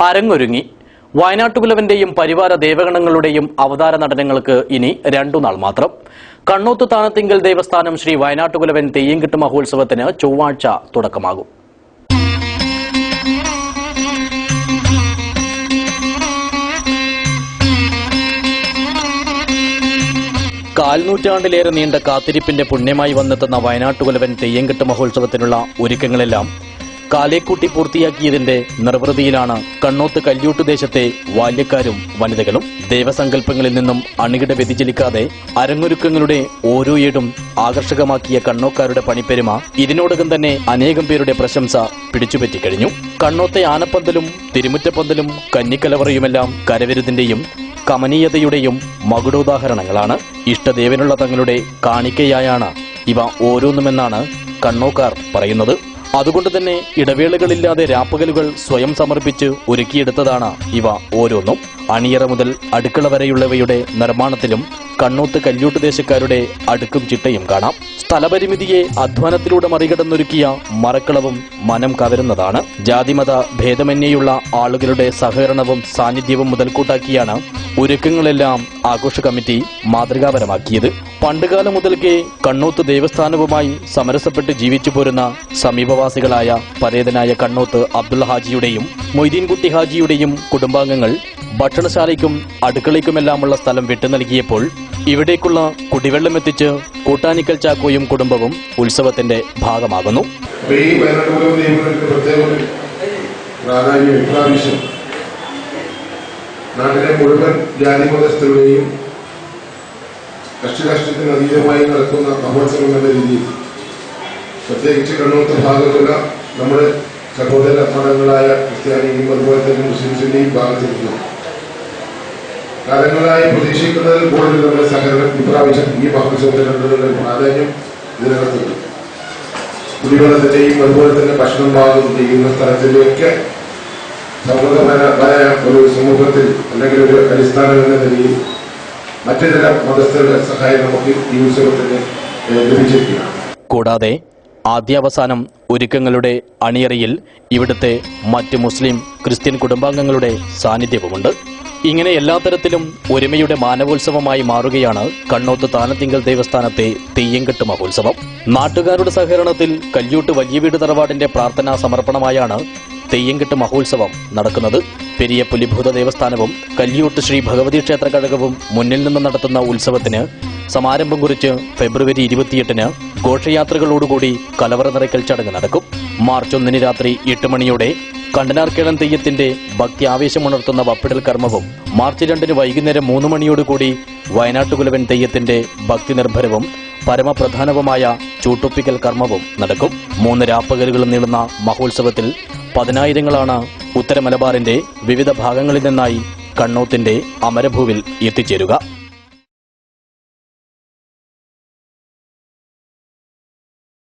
അരങ്ങൊരുങ്ങി. വയനാട്ടുകുലവന്റെയും പരിവാര ദേവഗണങ്ങളുടെയും അവതാര നടനങ്ങൾക്ക് ഇനി രണ്ടു നാൾ മാത്രം. കണ്ണൂത്ത് താനത്തിങ്കൽ ദേവസ്ഥാനം ശ്രീ വയനാട്ടുകുലവൻ തെയ്യംകിട്ട് മഹോത്സവത്തിന് ചൊവ്വാഴ്ച തുടക്കമാകും. കാൽനൂറ്റാണ്ടിലേറെ നീണ്ട കാത്തിരിപ്പിന്റെ പുണ്യമായി വന്നെത്തുന്ന വയനാട്ടുകുലവൻ തെയ്യംകെട്ട് മഹോത്സവത്തിനുള്ള ഒരുക്കങ്ങളെല്ലാം കാലേക്കൂട്ടി പൂർത്തിയാക്കിയതിന്റെ നിർവൃതിയിലാണ് കണ്ണോത്ത് കല്യൂട്ട് ദേശത്തെ വാല്യക്കാരും വനിതകളും ദേവസങ്കല്പങ്ങളിൽ നിന്നും അണികിട വ്യതിചലിക്കാതെ അരങ്ങൊരുക്കങ്ങളുടെ ഓരോ ഏടും ആകർഷകമാക്കിയ കണ്ണോക്കാരുടെ പണിപ്പെരുമ ഇതിനോടകം തന്നെ അനേകം പേരുടെ പ്രശംസ പിടിച്ചുപറ്റിക്കഴിഞ്ഞു. കണ്ണോത്തെ ആനപ്പന്തലും തിരുമുറ്റപ്പന്തലും കന്നിക്കലവറയുമെല്ലാം കരവിരുതിന്റെയും കമനീയതയുടെയും മകുടോദാഹരണങ്ങളാണ്. ഇഷ്ടദേവനുള്ള തങ്ങളുടെ കാണിക്കയായാണ് ഇവ ഓരോന്നുമെന്നാണ് കണ്ണോക്കാർ പറയുന്നത്. അതുകൊണ്ട് തന്നെ ഇടവേളകളില്ലാതെ രാപ്പകലുകൾ സ്വയം സമർപ്പിച്ച് ഒരുക്കിയെടുത്തതാണ് ഇവ ഓരോന്നും. അണിയറ മുതൽ അടുക്കള വരെയുള്ളവയുടെ നിർമ്മാണത്തിലും കണ്ണൂത്ത് കല്യൂട്ട് ദേശക്കാരുടെ അടുക്കും ചിട്ടയും കാണാം. സ്ഥലപരിമിതിയെ അധ്വാനത്തിലൂടെ മറികടന്നൊരുക്കിയ മറക്കളവും മനം കവരുന്നതാണ്. ജാതിമത ഭേദമന്യേയുള്ള ആളുകളുടെ സഹകരണവും സാന്നിധ്യവും മുതൽക്കൂട്ടാക്കിയാണ് ഒരുക്കങ്ങളെല്ലാം ആഘോഷ കമ്മിറ്റി മാതൃകാപരമാക്കിയത്. പണ്ടുകാലം മുതൽക്കേ കണ്ണൂത്ത് ദേവസ്ഥാനവുമായി സമരസപ്പെട്ട് ജീവിച്ചു പോരുന്ന സമീപവാസികളായ പരേതനായ കണ്ണൂത്ത് അബ്ദുൽ ഹാജിയുടെയും മൊയ്തീൻകുട്ടി ഹാജിയുടെയും കുടുംബാംഗങ്ങൾ ഭക്ഷണശാലയ്ക്കും അടുക്കളയ്ക്കുമെല്ലാമുള്ള സ്ഥലം വിട്ടു നൽകിയപ്പോൾ ഇവിടേക്കുള്ള കുടിവെള്ളം എത്തിച്ച് കൂട്ടാനിക്കൽ ചാക്കോയും കുടുംബവും ഉത്സവത്തിന്റെ ഭാഗമാകുന്നു. നാട്ടിലെ മുഴുവൻ ജാതി മതസ്ഥരുടെയും കഷ്ടകഷ്ടത്തിന് അതീതമായി നടക്കുന്ന മഹോത്സവം എന്ന രീതിയിൽ പ്രത്യേകിച്ച് കണ്ണൂർത്ത ഭാഗത്തുള്ള നമ്മുടെ സഹോദര മതങ്ങളായ ക്രിസ്ത്യാനിയും അതുപോലെ തന്നെ മുസ്ലിംസിന്റെയും ഭാഗത്തിരിക്കുന്നു. കാലങ്ങളായി പ്രതീക്ഷിക്കുന്നതിൽ കൂടുതൽ നമ്മുടെ സഹകരണം ഇപ്രാവശ്യം ഈ മഹോത്സവത്തിനുള്ള പ്രാധാന്യം ഇതിനകത്തുണ്ട് കുടിവെള്ളത്തിന്റെയും അതുപോലെ തന്നെ ഭക്ഷണം പാകം ചെയ്യുന്ന സ്ഥലത്തിലൊക്കെ സമൂഹപരമായ ഒരു സമൂഹത്തിൽ അല്ലെങ്കിൽ ഒരു അടിസ്ഥാനം എന്ന നിലയിൽ സഹായം കൂടാതെ ആദ്യാവസാനം ഒരുക്കങ്ങളുടെ അണിയറയിൽ ഇവിടുത്തെ മറ്റ് മുസ്ലിം ക്രിസ്ത്യൻ കുടുംബാംഗങ്ങളുടെ സാന്നിധ്യവുമുണ്ട്. ഇങ്ങനെ എല്ലാ തരത്തിലും ഒരുമയുടെ മാനവോത്സവമായി മാറുകയാണ് കണ്ണോത്ത് താനത്തിങ്കൽ ദേവസ്ഥാനത്തെ തെയ്യംകെട്ട് മഹോത്സവം. നാട്ടുകാരുടെ സഹകരണത്തിൽ കല്യൂട്ട് വലിയ വീട് തറവാടിന്റെ പ്രാർത്ഥനാ സമർപ്പണമായാണ് തെയ്യംകെട്ട് മഹോത്സവം നടക്കുന്നത്. പെരിയ പുലിഭൂത ദേവസ്ഥാനവും കല്യൂട്ട് ശ്രീ ഭഗവതി ക്ഷേത്ര കഴകവും മുന്നിൽ നിന്ന് നടത്തുന്ന ഉത്സവത്തിന് സമാരംഭം കുറിച്ച് ഫെബ്രുവരി ഇരുപത്തിയെട്ടിന് ഘോഷയാത്രകളോടുകൂടി കലവറ നിറയ്ക്കൽ ചടങ്ങ് നടക്കും. മാർച്ച് ഒന്നിന് രാത്രി എട്ട് മണിയോടെ കണ്ടനാർക്കേളം തെയ്യത്തിന്റെ ഭക്തി ആവേശമുണർത്തുന്ന വപ്പിടൽ കർമ്മവും മാർച്ച് രണ്ടിന് വൈകുന്നേരം മൂന്ന് മണിയോടുകൂടി വയനാട്ടുകുലവൻ തെയ്യത്തിന്റെ ഭക്തി നിർഭരവും പരമപ്രധാനവുമായ ചൂട്ടൊപ്പിക്കൽ കർമ്മവും നടക്കും. മൂന്ന് രാപ്പകലുകളും നീളുന്ന മഹോത്സവത്തിൽ പതിനായിരങ്ങളാണ് ഉത്തര മലബാറിന്റെ വിവിധ ഭാഗങ്ങളിൽ നിന്നായി കണ്ണൂത്തിന്റെ അമരഭൂവിൽ എത്തിച്ചേരുക.